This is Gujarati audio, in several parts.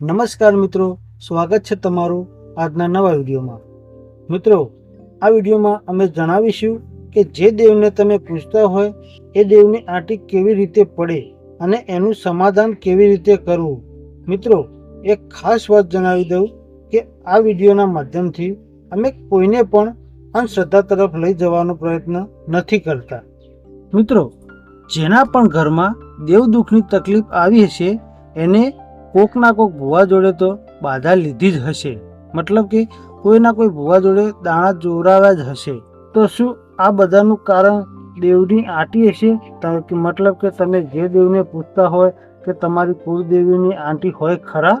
નમસ્કાર મિત્રો, સ્વાગત છે તમારું આજના નવા વિડીયોમાં. મિત્રો, આ વિડીયોમાં અમે જણાવીશું કે જે દેવને તમે પૂછતા હોય, એ દેવની આંટી કેવી રીતે પડે અને એનું સમાધાન કેવી રીતે કરવું? મિત્રો, એક ખાસ વાત જણાવી દઉં કે આ વિડીયોના માધ્યમથી અમે કોઈને પણ અંધશ્રદ્ધા તરફ લઈ જવાનો પ્રયત્ન નથી કરતા. મિત્રો, જેના પણ ઘરમાં દેવ દુઃખની તકલીફ આવી હશે, એને કોક ના કોક ભૂવા જોડે તો બાધા લીધી જ હશે. મતલબ કે કોઈના કોઈ ભૂવા જોડે દાણા જોરાવ્યા જ હશે. તો શું આ બધાનું કારણ દેવની આંટી હશે? મતલબ કે તમે જે દેવને પૂછતા હોય કે તમારી કુળદેવીની આંટી હોય ખરા?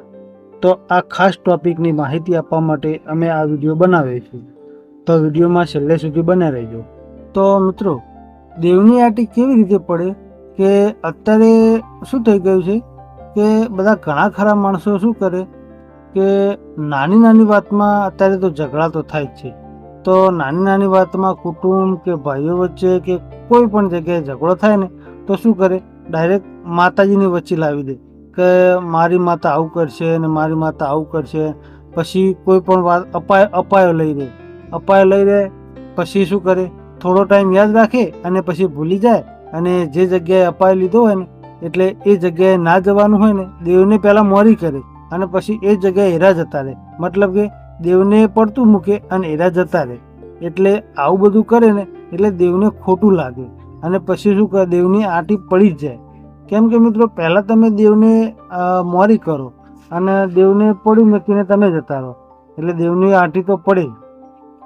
તો આ ખાસ ટોપિકની માહિતી આપવા માટે અમે આ વીડિયો બનાવીએ છીએ તો વિડીયોમાં છેલ્લે સુધી બને રહેજો. તો મિત્રો, દેવની આંટી કેવી રીતે પડે? કે અત્યારે શું થઈ ગયું છે? કે બધા ઘણા ખરા માણસો શું કરે કે નાની નાની વાતમાં અત્યારે તો ઝઘડા તો થાય જ છે. તો નાની નાની વાતમાં કુટુંબ કે ભાઈઓ વચ્ચે કે કોઈ પણ જગ્યાએ ઝઘડો થાય ને, તો શું કરે? ડાયરેક્ટ માતાજીની વચ્ચે લાવી દે કે મારી માતા આવું કરશે ને મારી માતા આવું કરશે. પછી કોઈ પણ વાત, અપાય, અપાયો લઈ લે. અપાયો લઈ લે, પછી શું કરે? થોડો ટાઈમ યાદ રાખે અને પછી ભૂલી જાય અને જે જગ્યાએ અપાય લીધો હોય ને એટલે એ જગ્યાએ ના જવાનું હોય ને, દેવને પહેલાં મોરી કરે અને પછી એ જગ્યાએ હેરા જતા રહે. મતલબ કે દેવને પડતું મૂકે અને હેરા જતા રહે. એટલે આવું બધું કરે ને, એટલે દેવને ખોટું લાગે. અને પછી શું કરે, દેવની આંટી પડી જ જાય. કેમ કે મિત્રો, પહેલાં તમે દેવને મોરી કરો અને દેવને પડી મૂકીને તમે જતા રહો. એટલે દેવની આંટી તો પડે.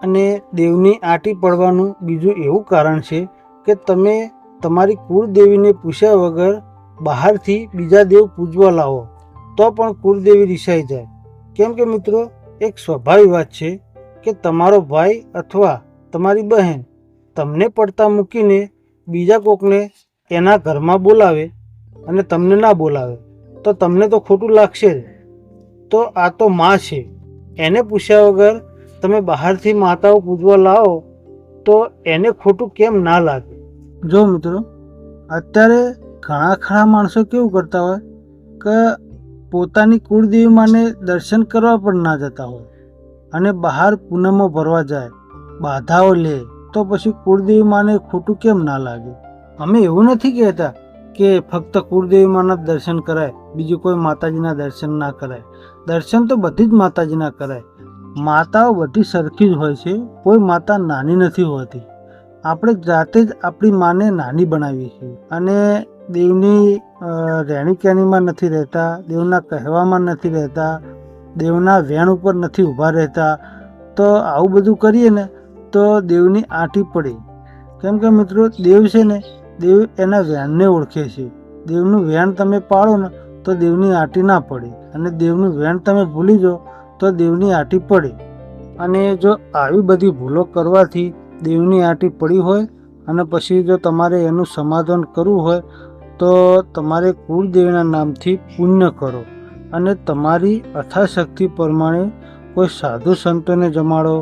અને દેવની આંટી પડવાનું બીજું એવું કારણ છે કે તમે તમારી કુળદેવીને પૂછ્યા વગર બહારથી બીજા દેવ પૂજવા લાવો, તો પણ કુળદેવી રિસાઈ જાય. કેમ કે મિત્રો, એક સ્વાભાવિક વાત છે કે તમારો ભાઈ અથવા તમારી બહેન તમને પડતા મૂકીને બીજા કોકને એના ઘરમાં બોલાવે અને તમને ના બોલાવે, તો તમને તો ખોટું લાગશે જ. તો આ તો માં છે. એને પૂછ્યા વગર તમે બહારથી માતાઓ પૂજવા લાવો, તો એને ખોટું કેમ ના લાગે? જો મિત્રો, અત્યારે ઘણા ખરા માણસો કેવું કરતા હોય કે પોતાની કુળદેવી માને દર્શન કરવા પણ ના જતા હોય અને બહાર પૂનમો ભરવા જાય, બાધાઓ લે, તો પછી કુળદેવી માને ખોટું કેમ ના લાગે? અમે એવું નથી કહેતા કે ફક્ત કુળદેવી માના દર્શન કરાય, બીજું કોઈ માતાજીના દર્શન ના કરાય. દર્શન તો બધી જ માતાજીના કરાય. માતાઓ બધી સરખી જ હોય છે, કોઈ માતા નાની નથી હોતી. આપણે જાતે જ આપણી માને નાની બનાવીએ છીએ. અને દેવની અ, રહેણી કહેણીમાં નથી રહેતા દેવના કહેવામાં નથી રહેતા દેવના વેણ ઉપર નથી ઊભા રહેતા. તો આવું બધું કરીએ ને તો દેવની આંટી પડે. કેમ કે મિત્રો દેવ છે ને દેવ એના વેણને ઓળખે છે. દેવનું વેણ તમે પાળો ને તો દેવની આંટી ના પડે. અને દેવનું વેણ તમે ભૂલી જાઓ તો દેવની આંટી પડે. અને જો આવી બધી ભૂલો કરવાથી દેવની આંટી પડી હોય અને પછી જો તમારે એનું સમાધાન કરવું હોય તો તમારે કુળદેવીના નામથી પુણ્ય કરો અને તમારી અથાશક્તિ પ્રમાણે કોઈ સાધુ સંતોને જમાડો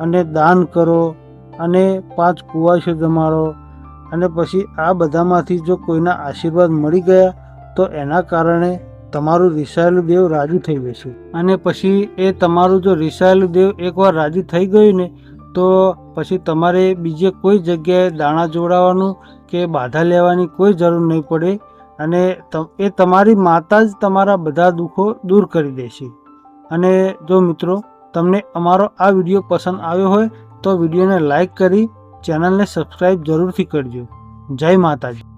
અને દાન કરો અને પાંચ કુવાશો જમાડો. અને પછી આ બધામાંથી જો કોઈના આશીર્વાદ મળી ગયા, તો એના કારણે તમારું રિસાયેલું દેવ રાજી થઈ જશે. અને પછી એ તમારું જો રિસાયેલું દેવ એકવાર રાજી થઈ ગયું ને, તો પછી તમારે બીજે કોઈ જગ્યાએ દાણા જોડાવાનું કે બાધા લેવાની કોઈ જરૂર નહીં પડે અને એ તમારી માતા જ તમારા બધા દુઃખો દૂર કરી દેશે. અને જો મિત્રો, તમને અમારો આ વીડિયો પસંદ આવ્યો હોય તો વિડીયોને લાઈક કરી ચેનલને સબસ્ક્રાઈબ જરૂરથી કરજો. જય માતાજી.